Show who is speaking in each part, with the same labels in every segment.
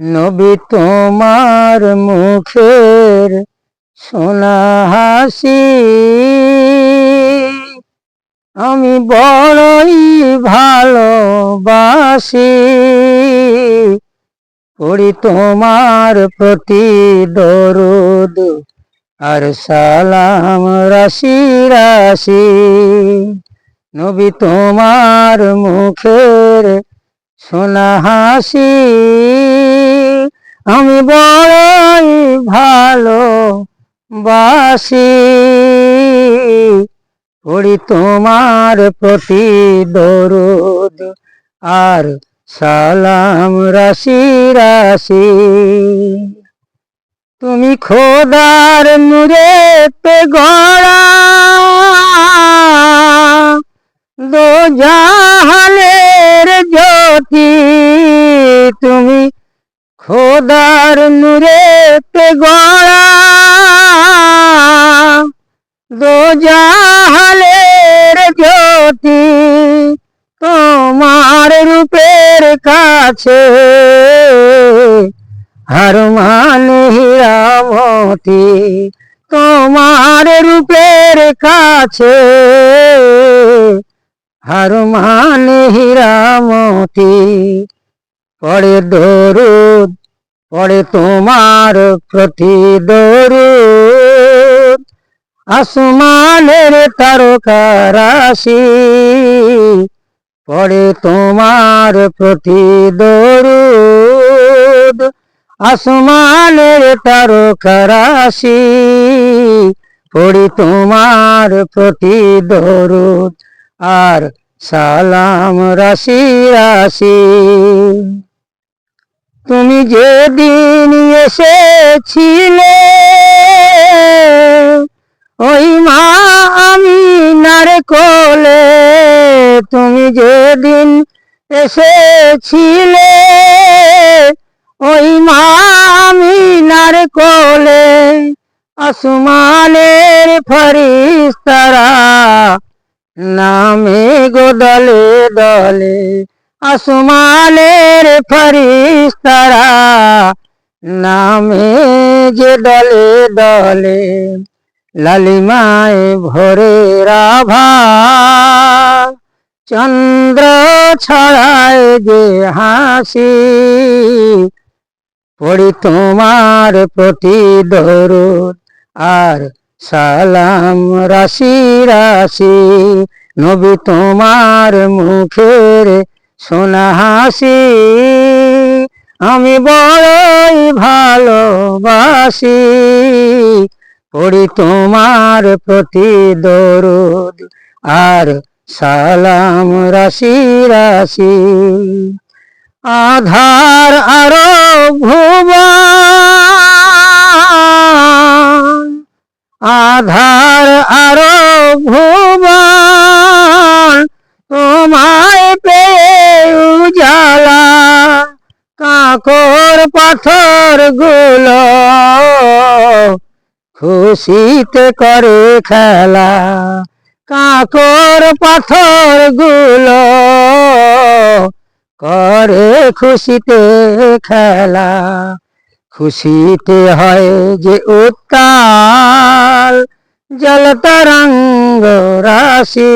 Speaker 1: নবী তোমার মুখের সোনা হাসি। আমি বড়ই ভালোবাসি। করি তোমার প্রতি দরুদ আর সালাম, রাশি রাশি। নবী তোমার মুখের সোনা হাসি। আমি বড়ই ভালো বাসি করি তোমার প্রতি দরুদ আর সালাম, রাশি রাশি। তুমি খোদার নূরে পে গড়া। দো জ্যোতি তুমি খোদার নূরে পে গড়া। জ্যোতি তোমার রূপের কাছে। হার মানে হীরামতি তোমার রূপের কাছে। হার মানে হীরামতি পড়ে দরুদ পড়ে তোমার প্রতি দরুদ, আসমানের তারকা রাশি পড়ে তোমার প্রতি দরুদ, আসমানের তারকা রাশি পড়ি তোমার প্রতি দরুদ আর সালাম রাশি রাশি। তুমি যেদিন এসেছিলে, ওই মা আমি নার কোলে তুমি যেদিন এসেছিলে, ওই মা আমি নার কোলে আসমানের ফরিস্তারা নামে গো দলে দলে। আসমানের ফরিস্তারা নামে যে দলে দলে, লালিমায় ভোরে রাভা। চন্দ্র ছড়ায় যে হাসি, পড়ি তোমার প্রতি দরুদ আর সালাম রাশি রাশি। নবী তোমার মুখের সোনা হাসি, আমি বড়ই ভালোবাসি। পড়ি তোমার প্রতি দরুদ আর সালাম, রাশি রাশি। আধার আরও ভুবা আধার কাকর পাথরগুলো খুশিতে করে খেলা। কাকর পাথরগুলো করে খুশিতে খেলা। খুশিতে হয় যে উত্তাল জল তরঙ্গ রাশি,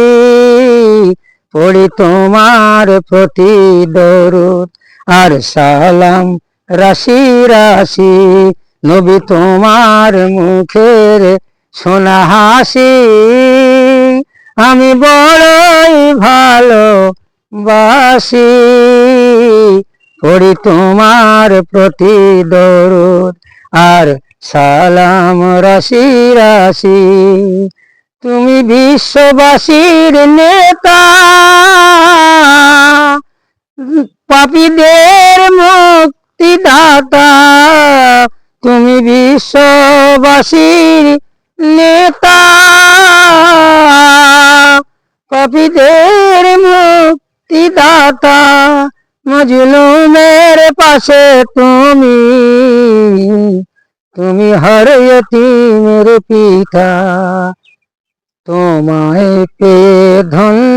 Speaker 1: পড়ি তোমার প্রতি দরুদ। আর সালাম, রাশি রাশি, নবী তোমার মুখের সোনা হাসি। আমি বড়ই ভালো বাসি পড়ি তোমার প্রতি দরুদ। আর সালাম, রাশি রাশি, তুমি বিশ্ববাসীর নেতা। পাপীদের মুক্তিদাতা, তুমি বিশ্ববাসীর নেতা। পাপীদের মুক্তিদাতা, মজলুমের পাশে তুমি তুমি হর মের পিতা। তোমায় পেয়ে ধন্য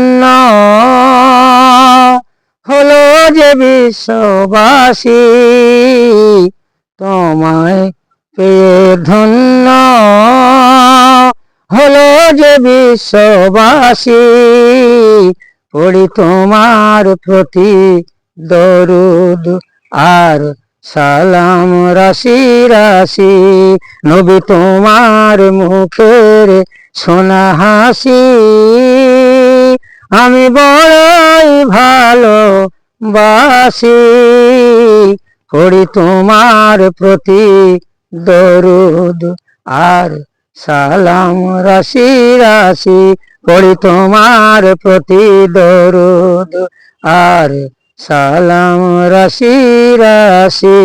Speaker 1: বিশ্ববাসী, তোমায় পেয়ে ধন্য হলো যে বিশ্ববাসী পড়ি তোমার প্রতি দরুদ আর সালাম, রাশি রাশি। নবী তোমার মুখের সোনা হাসি, আমি বড়ই ভালো বাসি করি তোমার প্রতি দরুদ আর সালাম, রাশি রাশি করি তোমার প্রতি দরুদ আর সালাম, রাশি রাশি।